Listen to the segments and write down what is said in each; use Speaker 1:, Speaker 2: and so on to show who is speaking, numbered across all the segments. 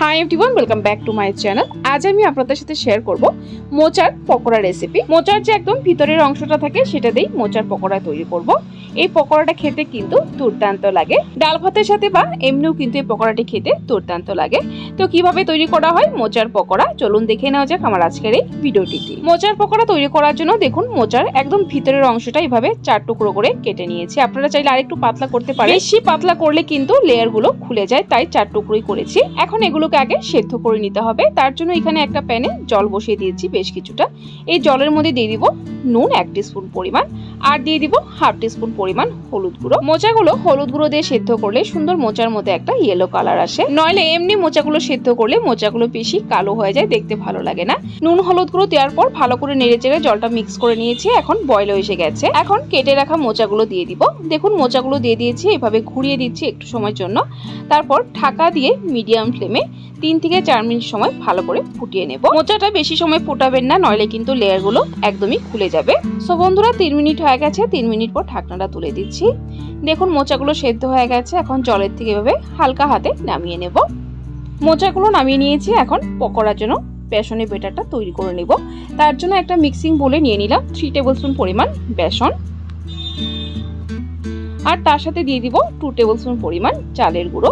Speaker 1: Hi everyone welcome back to my channel আজ আমি আপনাদের সাথে শেয়ার করব মোচার পকোড়া রেসিপি মোচার যে একদম ভিতরের অংশটা থাকে, সেটা দিয়েই মোচার পকোড়া তৈরি করব। এই পকোড়াটা খেতে কিন্তু দুর্দান্ত লাগে। ডাল ভাতের সাথে বা এমনিও কিন্তু এই পকোড়াটি খেতে দুর্দান্ত লাগে। তো কীভাবে তৈরি করা হয় মোচার পকোড়া? চলুন দেখে নেওয়া যাক আমার আজকের এই ভিডিওটিতে মোচার পকোড়া তৈরি করার জন্য দেখুন, মোচার একদম ভিতরের অংশটা এভাবে চার টুকরো করে কেটে নিয়েছি। আপনারা চাইলে আরেকটু পাতলা করতে পারেন। বেশি পাতলা করলে কিন্তু লেয়ারগুলো খুলে যায়, তাই চার টুকরোই করেছি। এখন এগুলোকে আগে সেদ্ধ করে নিতে হবে। তার জন্য এখানে একটা প্যানে জল বসিয়ে দিয়েছি বেশ কিছুটা। এই জলের মধ্যে দিয়ে দিব নুন এক স্পুন পরিমাণ। আর দিয়ে দিব হাফ স্পুন পরিমাণ হলুদ গুঁড়ো। মোচাগুলো হলুদ গুঁড়ো দিয়ে সেদ্ধ করলে সুন্দর মোচার মধ্যে একটা ইয়েলো কালার আসে। নইলে এমনি মোচাগুলো সেদ্ধ করলে মোচাগুলো বেশি কালো হয়ে যায়, দেখতে ভালো লাগে না। নুন হলুদ গুঁড়ো দেওয়ার পর ভালো করে নেড়ে চেড়ে জলটা মিক্স করে নিয়েছি, এখন বয়ল এসে গেছে। এখন কেটে রাখা মোচাগুলো দিয়ে দিব। দেখুন মোচাগুলো দিয়ে দিয়েছি, এভাবে ঘুরিয়ে দিচ্ছি একটু সময়ের জন্য। তারপর ঢাকা দিয়ে মিডিয়াম ফ্লেমে তিন থেকে চার মিনিট সময় ভালো করে ফুটিয়ে নেব। মোচাটা বেশি সময় ফোটাবেন না, নইলে কিন্তু লেয়ারগুলো একদমই খুলে যাবে। সো বন্ধুরা, তিন মিনিট হয়ে গেছে, তিন মিনিট পর ঢাকনাটা তুলে দিচ্ছি। দেখুন, মোচাগুলো সেদ্ধ হয়ে গেছে। এখন জলের থেকে এভাবে হালকা হাতে নামিয়ে নেব। মোচাগুলো নামিয়ে নিয়েছি। এখন পকোড়ার জন্য বেসনের বেটারটা তৈরি করে নেব। তার জন্য একটা মিক্সিং বলে নিয়ে নিলাম থ্রি টেবিল স্পুন পরিমাণ বেসন। আর তার সাথে দিয়ে দিব টু টেবিল স্পুন পরিমাণ চালের গুঁড়ো।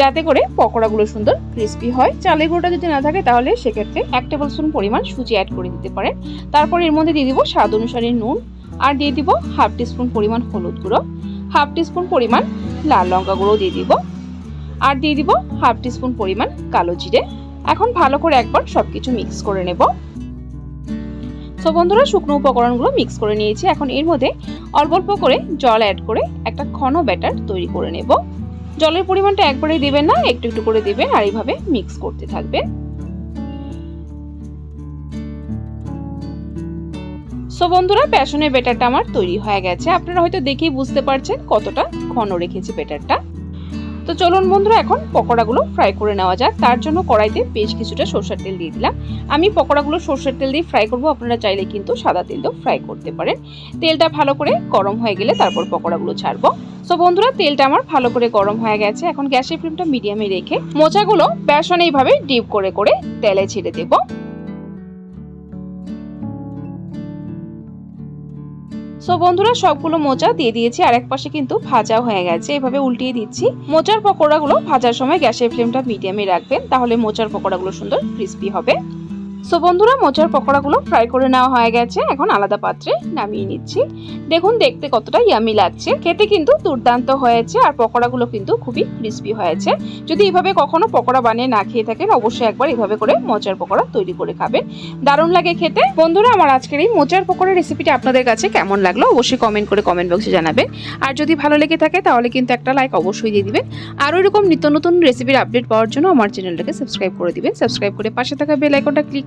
Speaker 1: যাতে করে পকোড়াগুলো সুন্দর ক্রিস্পি হয়। চালের গুঁড়োটা যদি না থাকে, তাহলে সেক্ষেত্রে এক টেবিল স্পুন পরিমাণ সুজি অ্যাড করে দিতে পারেন। তারপর এর মধ্যে দিয়ে দিব স্বাদ অনুসারে নুন। আর দিয়ে দিব হাফ টিস্পুন পরিমাণ হলুদ গুঁড়ো, হাফ টিস্পুন পরিমাণ লাল লঙ্কা গুঁড়ো দিয়ে দিব, আর দিয়ে দিব হাফ টিস্পুন পরিমাণ কালো জিরে। এখন ভালো করে একবার সব কিছু মিক্স করে নেব। সো বন্ধুরা, শুকনো উপকরণগুলো মিক্স করে নিয়েছি। এখন এর মধ্যে অল্প অল্প করে জল অ্যাড করে একটা ঘন ব্যাটার তৈরি করে নেব। জলের পরিমাণটা একবারেই দেবেন না, একটু একটু করে দেবেন আর এইভাবে মিক্স করতে থাকবেন। সো বন্ধুরা, প্যাশনের বেটারটা আমার তৈরি হয়ে গেছে। আপনারা হয়তো দেখেই বুঝতে পারছেন কতটা ঘন রেখেছি বেটারটা। তো চলুন বন্ধুরা, এখন পকোড়াগুলো ফ্রাই করে নেওয়া যাক। তার জন্য কড়াইতে বেশ কিছুটা সরষের তেল দিয়ে দিলাম। আমি পকোড়াগুলো সরষের তেল দিয়ে ফ্রাই করব। আপনারা চাইলে কিন্তু সাদা তেল দিয়েও ফ্রাই করতে পারেন। তেলটা ভালো করে গরম হয়ে গেলে তারপর পকোড়াগুলো ছাড়বো। সো বন্ধুরা, তেলটা আমার ভালো করে গরম হয়ে গেছে। এখন গ্যাসের ফ্লেমটা মিডিয়ামে রেখে মোচাগুলো বেসন এইভাবে ডিপ করে করে তেলে ছেড়ে দেবো। সো বন্ধুরা, সবগুলো মোচা দিয়ে দিয়েছি, আর এক পাশে কিন্তু ভাজা হয়ে গেছে। এভাবে উল্টিয়ে দিচ্ছি। মোচার পকোড়াগুলো ভাজার সময় গ্যাসের ফ্লেমটা মিডিয়ামে রাখবেন, তাহলে মোচার পকোড়াগুলো সুন্দর ক্রিস্পি হবে। সো বন্ধুরা, মোচার পকোড়াগুলো ফ্রাই করে নেওয়া হয়ে গেছে। এখন আলাদা পাত্রে নামিয়ে নিচ্ছি। দেখুন, দেখতে কতটা ইয়ামি লাগছে। খেতে কিন্তু দুর্দান্ত হয়েছে আর পকোড়াগুলো কিন্তু খুবই ক্রিস্পি হয়েছে। যদি এভাবে কখনো পকোড়া বানিয়ে না খেয়ে থাকেন, অবশ্যই একবার এভাবে করে মোচার পকোড়া তৈরি করে খাবেন। দারুণ লাগে খেতে। বন্ধুরা, আমার আজকের এই মোচার পকোড়া রেসিপিটা আপনাদের কাছে কেমন লাগল অবশ্যই কমেন্ট করে কমেন্ট বক্সে জানাবেন। আর যদি ভালো লেগে থাকে, তাহলে কিন্তু একটা লাইক অবশ্যই দিয়ে দিবেন। আর এরকম নিত্য নতুন রেসিপির আপডেট পাওয়ার জন্য আমার চ্যানেলটাকে সাবস্ক্রাইব করে দিবেন। সাবস্ক্রাইব করে পাশে থাকা বেল আইকনটা ক্লিক